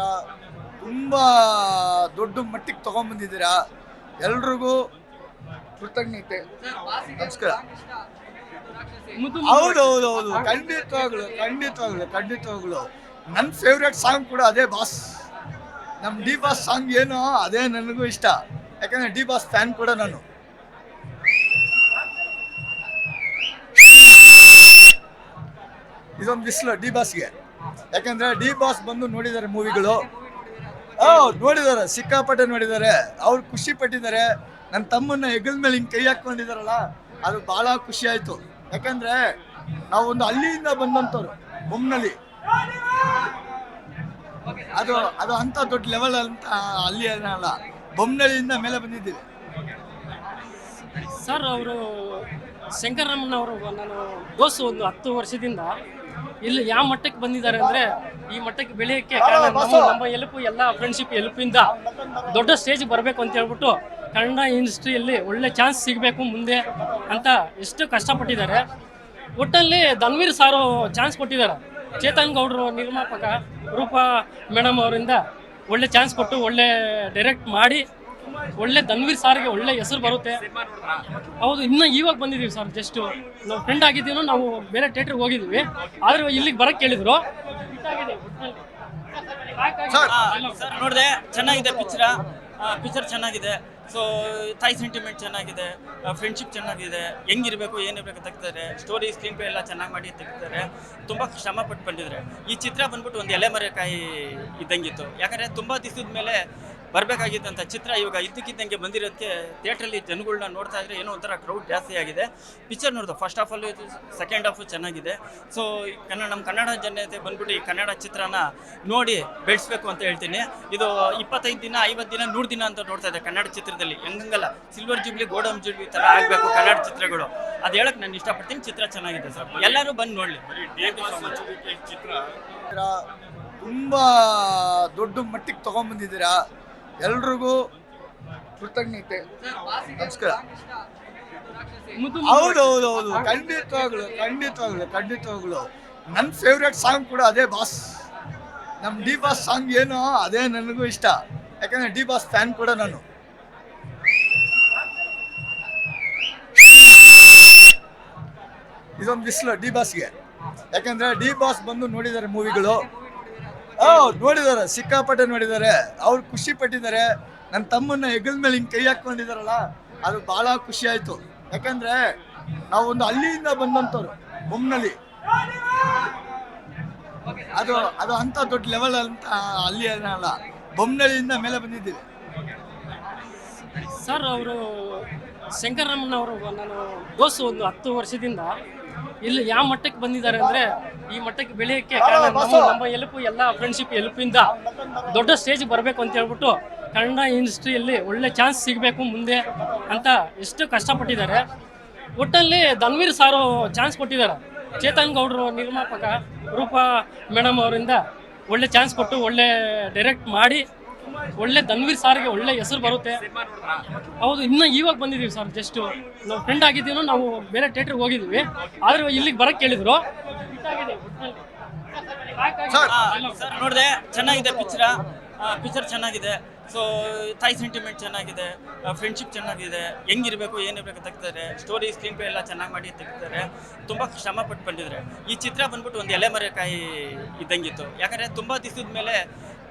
ಥರ ತುಂಬ ದೊಡ್ಡ ಮಟ್ಟಿಗೆ ತೊಗೊಂಬಂದಿದ್ದೀರಾ ಎಲ್ರಿಗೂ ಕೃತಜ್ಞತೆ. ನಮಸ್ಕಾರ. ಹೌದೌದೌದು ಹೌದು ಹೌದು. ಖಂಡಿತವಾಗ್ಲು ಖಂಡಿತವಾಗ್ಲು ಖಂಡಿತವಾಗ್ಲು. ನನ್ನ ಫೇವ್ರೆಟ್ ಸಾಂಗ್ ಕೂಡ ಅದೇ ಬಾಸ್ ನಮ್ಮ ಡಿ ಬಾಸ್ ಸಾಂಗ್ ಏನೋ? ಅದೇ ನನಗೂ ಇಷ್ಟ. ಯಾಕಂದ್ರೆ ಡಿ ಬಾಸ್ ಫ್ಯಾನ್ ಕೂಡ ನಾನು. ಇದೊಂದು ಬಿಸಿಲು ಡಿ ಬಾಸ್ಗೆ ಯಾಕಂದ್ರೆ ಡಿ ಬಾಸ್ ಬಂದು ನೋಡಿದ್ದಾರೆ ಮೂವಿಗಳು. ಓ ನೋಡಿದ್ದಾರೆ ಸಿಕ್ಕಾಪಟ್ಟೆ ನೋಡಿದ್ದಾರೆ. ಅವ್ರು ಖುಷಿ ಪಟ್ಟಿದ್ದಾರೆ. ನನ್ನ ತಮ್ಮನ್ನ ಹೆಗಲ್ ಮೇಲೆ ಹಿಂಗೆ ಕೈ ಹಾಕೊಂಡಿದಾರಲ್ಲ ಅದು ಭಾಳ ಖುಷಿ ಆಯ್ತು. ಯಾಕಂದ್ರೆ ನಾವೊಂದು ಒಂದು ಹಳ್ಳಿಯಿಂದ ಬಂದಂಥವ್ರು ಬೊಮ್ಮನಲ್ಲಿ ಅದು ಅದು ಅಂತ ದೊಡ್ಡ ಲೆವೆಲ್ ಅಂತ ಅಲ್ಲಿ ಅಲ್ಲ ಬೊಮ್ಮನಳ್ಳಿಯಿಂದ ಮೇಲೆ ಬಂದಿದ್ದೀವಿ. ಸರ್ ಅವರು ಶಂಕರಮ್ಮನವರು ನಾನು ದೋಸು ಒಂದು ಹತ್ತು ವರ್ಷದಿಂದ ಇಲ್ಲಿ ಯಾವ ಮಟ್ಟಕ್ಕೆ ಬಂದಿದ್ದಾರೆ ಅಂದ್ರೆ ಈ ಮಟ್ಟಕ್ಕೆ ಬೆಳೆಯೋಕ್ಕೆ ಕಾರಣ ನಮ್ಮ ನಮ್ಮ ಎಲುಪು ಎಲ್ಲ ಫ್ರೆಂಡ್ಶಿಪ್ ಎಲುಪಿಂದ ದೊಡ್ಡ ಸ್ಟೇಜ್ ಬರಬೇಕು ಅಂತ ಹೇಳ್ಬಿಟ್ಟು ಕನ್ನಡ ಇಂಡಸ್ಟ್ರಿಯಲ್ಲಿ ಒಳ್ಳೆ ಚಾನ್ಸ್ ಸಿಗಬೇಕು ಮುಂದೆ ಅಂತ ಎಷ್ಟು ಕಷ್ಟಪಟ್ಟಿದ್ದಾರೆ. ಒಟ್ಟಲ್ಲಿ ಧನ್ವೀರ್ ಸಾರು ಚಾನ್ಸ್ ಕೊಟ್ಟಿದ್ದಾರೆ. ಚೇತನ್ ಗೌಡ್ರು ನಿರ್ಮಾಪಕ ರೂಪಾ ಮೇಡಮ್ ಅವರಿಂದ ಒಳ್ಳೆ ಚಾನ್ಸ್ ಕೊಟ್ಟು ಒಳ್ಳೆ ಡೈರೆಕ್ಟ್ ಮಾಡಿ ಒಳ್ಳೆ ತನ್ವೀರ್ ಸಾರ್ಗೆ ಒಳ್ಳೆ ಹೆಸರು ಬರುತ್ತೆ. ಹೌದು, ಇನ್ನು ಇವಾಗ ಬಂದಿದ್ದೀವಿ ಸರ್ ಜಸ್ಟ್ ನಾವು ಫ್ರೆಂಡ್ ಆಗಿದ್ದೀನೋ ನಾವು ಬೇರೆ ಥಿಯೇಟರ್ ಹೋಗಿದ್ವಿ. ಆದ್ರೆ ಇಲ್ಲಿಗೆ ಬರಕ್ಕೆ ಕೇಳಿದ್ರು ನೋಡಿದೆ, ಚೆನ್ನಾಗಿದೆ ಪಿಕ್ಚರ ಪಿಕ್ಚರ್ ಚೆನ್ನಾಗಿದೆ. ಸೊ ತಾಯಿ ಸೆಂಟಿಮೆಂಟ್ ಚೆನ್ನಾಗಿದೆ. ಫ್ರೆಂಡ್ಶಿಪ್ ಚೆನ್ನಾಗಿದೆ. ಹೆಂಗಿರಬೇಕು, ಏನಿರ್ಬೇಕು ತೆಗ್ತಾರೆ ಸ್ಟೋರಿ ಸ್ಕ್ರೀನ್ ಪ್ಲೇ ಎಲ್ಲ ಚೆನ್ನಾಗಿ ಮಾಡಿ ತೆಗ್ತಾರೆ ತುಂಬ ಶ್ರಮ ಪಟ್ಟು ಬಂದಿದ್ರೆ ಈ ಚಿತ್ರ ಬಂದ್ಬಿಟ್ಟು ಒಂದು ಎಲೆಮರೆಕಾಯಿ ಇದ್ದಂಗಿತ್ತು. ಯಾಕಂದರೆ ತುಂಬ ದಿವಸದ ಮೇಲೆ ಬರಬೇಕಾಗಿದ್ದಂಥ ಚಿತ್ರ ಇವಾಗ ಇದ್ದಕ್ಕಿದ್ದಂಗೆ ಬಂದಿರೋದಕ್ಕೆ ಥಿಯೇಟ್ರಲ್ಲಿ ಜನಗಳನ್ನ ನೋಡ್ತಾ ಇದ್ರೆ ಏನೋ ಒಂಥರ ಕ್ರೌಡ್ ಜಾಸ್ತಿ ಆಗಿದೆ. ಪಿಕ್ಚರ್ ನೋಡಿದ್ರು ಫಸ್ಟ್ ಹಾಫಲ್ಲೂ ಇದು ಸೆಕೆಂಡ್ ಹಾಫು ಚೆನ್ನಾಗಿದೆ. ಸೊ ಕನ್ನಡ ನಮ್ಮ ಕನ್ನಡ ಜನತೆ ಬಂದ್ಬಿಟ್ಟು ಈ ಕನ್ನಡ ಚಿತ್ರನ ನೋಡಿ ಬೆಳೆಸ್ಬೇಕು ಅಂತ ಹೇಳ್ತೀನಿ. ಇದು ಇಪ್ಪತ್ತೈದು ದಿನ ಐವತ್ತು ದಿನ ನೂರು ದಿನ ಅಂತ ನೋಡ್ತಾ ಇದೆ ಕನ್ನಡ ಚಿತ್ರದಲ್ಲಿ. ಹೆಂಗಲ್ಲ ಸಿಲ್ವರ್ ಜುಬ್ಲಿ ಗೋಡಮ್ ಜುಬ್ಲಿ ಥರ ಆಗಬೇಕು ಕನ್ನಡ ಚಿತ್ರಗಳು. ಅದು ಹೇಳಕ್ ನಾನು ಇಷ್ಟಪಡ್ತೀನಿ ಚಿತ್ರ ಚೆನ್ನಾಗಿದೆ ಸರ್. ಎಲ್ಲರೂ ಬಂದು ನೋಡಲಿ. ತುಂಬ ದೊಡ್ಡ ಮಟ್ಟಿಗೆ ತೊಗೊಂಬಂದಿದ್ದೀರಾ ಎಲ್ರಿಗೂ ಕೃತಜ್ಞತೆ ನಮಸ್ಕಾರ. ಹೌದೌದೌದು ಹೌದು ಹೌದು ಖಂಡಿತವಾಗ್ಲು ಖಂಡಿತವಾಗ್ಲು ಖಂಡಿತವಾಗ್ಲು. ನನ್ನ ಫೇವ್ರೇಟ್ ಸಾಂಗ್ ಕೂಡ ಅದೇ ಬಾಸ್ ನಮ್ಮ ಡಿ ಬಾಸ್ ಸಾಂಗ್ ಏನು ಅದೇ ನನಗೂ ಇಷ್ಟ. ಯಾಕಂದ್ರೆ ಡಿ ಬಾಸ್ ಫ್ಯಾನ್ ಕೂಡ ನಾನು. ಇದೊಂದು ಬಿಸಿಲು ಡಿ ಬಾಸ್ಗೆ ಯಾಕಂದ್ರೆ ಡಿ ಬಾಸ್ ಬಂದು ನೋಡಿದ್ದಾರೆ ಮೂವಿಗಳು ಓ ನೋಡಿದ್ದಾರೆ ಸಿಕ್ಕಾಪಟ್ಟೆ ನೋಡಿದ್ದಾರೆ. ಅವ್ರು ಖುಷಿ ಪಟ್ಟಿದ್ದಾರೆ. ನನ್ನ ತಮ್ಮನ್ನ ಹೆಗಲ್ ಮೇಲೆ ಹಿಂಗೆ ಕೈ ಹಾಕೊಂಡಿದಾರಲ್ಲ ಅದು ಭಾಳ ಖುಷಿ ಆಯ್ತು. ಯಾಕಂದ್ರೆ ನಾವೊಂದು ಹಳ್ಳಿಯಿಂದ ಬಂದಂಥವ್ರು ಬೊಮ್ಮನಲ್ಲಿ ಅದು ಅದು ಅಂತ ದೊಡ್ಡ ಲೆವೆಲ್ ಅಂತ ಅಲ್ಲಿ ಅಲ್ಲ ಬೊಮ್ಮನಳ್ಳಿಯಿಂದ ಮೇಲೆ ಬಂದಿದ್ದೀವಿ. ಸರ್ ಅವರು ಶಂಕರಮ್ಮನವರು ನಾನು ದೋಸ್ತು ಒಂದು ಹತ್ತು ವರ್ಷದಿಂದ ಇಲ್ಲಿ ಯಾವ ಮಟ್ಟಕ್ಕೆ ಬಂದಿದ್ದಾರೆ ಅಂದ್ರೆ ಈ ಮಟ್ಟಕ್ಕೆ ಬೆಳೆಯೋಕ್ಕೆ ಕಾರಣ ನಮ್ಮ ನಮ್ಮ ಎಲುಪು ಎಲ್ಲ ಫ್ರೆಂಡ್ಶಿಪ್ ಎಲುಪಿಂದ ದೊಡ್ಡ ಸ್ಟೇಜ್ ಬರಬೇಕು ಅಂತ ಹೇಳ್ಬಿಟ್ಟು ಕನ್ನಡ ಇಂಡಸ್ಟ್ರಿಯಲ್ಲಿ ಒಳ್ಳೆ ಚಾನ್ಸ್ ಸಿಗಬೇಕು ಮುಂದೆ ಅಂತ ಎಷ್ಟು ಕಷ್ಟಪಟ್ಟಿದ್ದಾರೆ. ಒಟ್ಟಲ್ಲಿ ಧನ್ವೀರ್ ಸಾರು ಚಾನ್ಸ್ ಕೊಟ್ಟಿದ್ದಾರೆ. ಚೇತನ್ ಗೌಡ್ರು ನಿರ್ಮಾಪಕ ರೂಪಾ ಮೇಡಮ್ ಅವರಿಂದ ಒಳ್ಳೆ ಚಾನ್ಸ್ ಕೊಟ್ಟು ಒಳ್ಳೆ ಡೈರೆಕ್ಟ್ ಮಾಡಿ ಒಳ್ಳೆ ತನ್ವೀರ್ ಸಾರ್ಗೆ ಒಳ್ಳೆ ಹೆಸರು ಬರುತ್ತೆ. ಹೌದು, ಇನ್ನು ಇವಾಗ ಬಂದಿದ್ದೀವಿ ಸರ್ ಜಸ್ಟ್ ನಾವು ಫ್ರೆಂಡ್ ಆಗಿದ್ದೀನೋ ನಾವು ಬೇರೆ ಥಿಯೇಟರ್ ಹೋಗಿದ್ವಿ. ಆದ್ರೆ ಇಲ್ಲಿಗೆ ಬರಕ್ಕೆ ಕೇಳಿದ್ರು ನೋಡಿದೆ, ಚೆನ್ನಾಗಿದೆ ಪಿಕ್ಚರ ಪಿಕ್ಚರ್ ಚೆನ್ನಾಗಿದೆ. ಸೊ ತಾಯಿ ಸೆಂಟಿಮೆಂಟ್ ಚೆನ್ನಾಗಿದೆ. ಫ್ರೆಂಡ್ಶಿಪ್ ಚೆನ್ನಾಗಿದೆ. ಹೆಂಗಿರಬೇಕು, ಏನಿರ್ಬೇಕು ತೆಗ್ತಾರೆ ಸ್ಟೋರಿ ಸ್ಕ್ರೀನ್ ಪ್ಲೇ ಎಲ್ಲ ಚೆನ್ನಾಗಿ ಮಾಡಿ ತೆಗ್ತಾರೆ ತುಂಬ ಶ್ರಮ ಪಟ್ಟು ಬಂದಿದ್ರೆ ಈ ಚಿತ್ರ ಬಂದ್ಬಿಟ್ಟು ಒಂದು ಎಲೆಮರೆಕಾಯಿ ಇದ್ದಂಗಿತ್ತು. ಯಾಕಂದರೆ ತುಂಬ ದಿವಸದ ಮೇಲೆ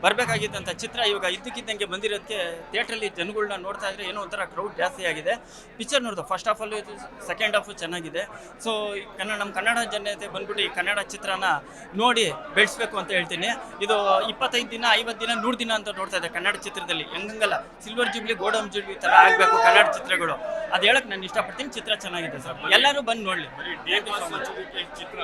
ಬರಬೇಕಾಗಿದ್ದಂಥ ಚಿತ್ರ ಇವಾಗ ಇದ್ದಕ್ಕಿದ್ದಂಗೆ ಬಂದಿರೋದಕ್ಕೆ ಥಿಯೇಟ್ರಲ್ಲಿ ಜನಗಳನ್ನ ನೋಡ್ತಾ ಇದ್ರೆ ಏನೋ ಒಂಥರ ಕ್ರೌಡ್ ಜಾಸ್ತಿ ಆಗಿದೆ. ಪಿಕ್ಚರ್ ನೋಡಿದ್ರು ಫಸ್ಟ್ ಹಾಫಲ್ಲೂ ಇದು ಸೆಕೆಂಡ್ ಹಾಫು ಚೆನ್ನಾಗಿದೆ. ಸೊ ಕನ್ನಡ ನಮ್ಮ ಕನ್ನಡ ಜನತೆ ಬಂದ್ಬಿಟ್ಟು ಈ ಕನ್ನಡ ಚಿತ್ರನ ನೋಡಿ ಬೆಳೆಸ್ಬೇಕು ಅಂತ ಹೇಳ್ತೀನಿ. ಇದು ಇಪ್ಪತ್ತೈದು ದಿನ, ಐವತ್ತು ದಿನ, ನೂರು ದಿನ ಅಂತ ನೋಡ್ತಾ ಇದೆ ಕನ್ನಡ ಚಿತ್ರದಲ್ಲಿ. ಹೆಂಗಲ್ಲ ಸಿಲ್ವರ್ ಜುಬ್ಲಿ ಗೋಡಮ್ ಜುಬ್ಲಿ ಥರ ಆಗಬೇಕು ಕನ್ನಡ ಚಿತ್ರಗಳು. ಅದು ಹೇಳಕ್ಕೆ ನಾನು ಇಷ್ಟಪಡ್ತೀನಿ, ಚಿತ್ರ ಚೆನ್ನಾಗಿದೆ ಸರ್. ಎಲ್ಲರೂ ಬಂದು ನೋಡಲಿ. ಚಿತ್ರ.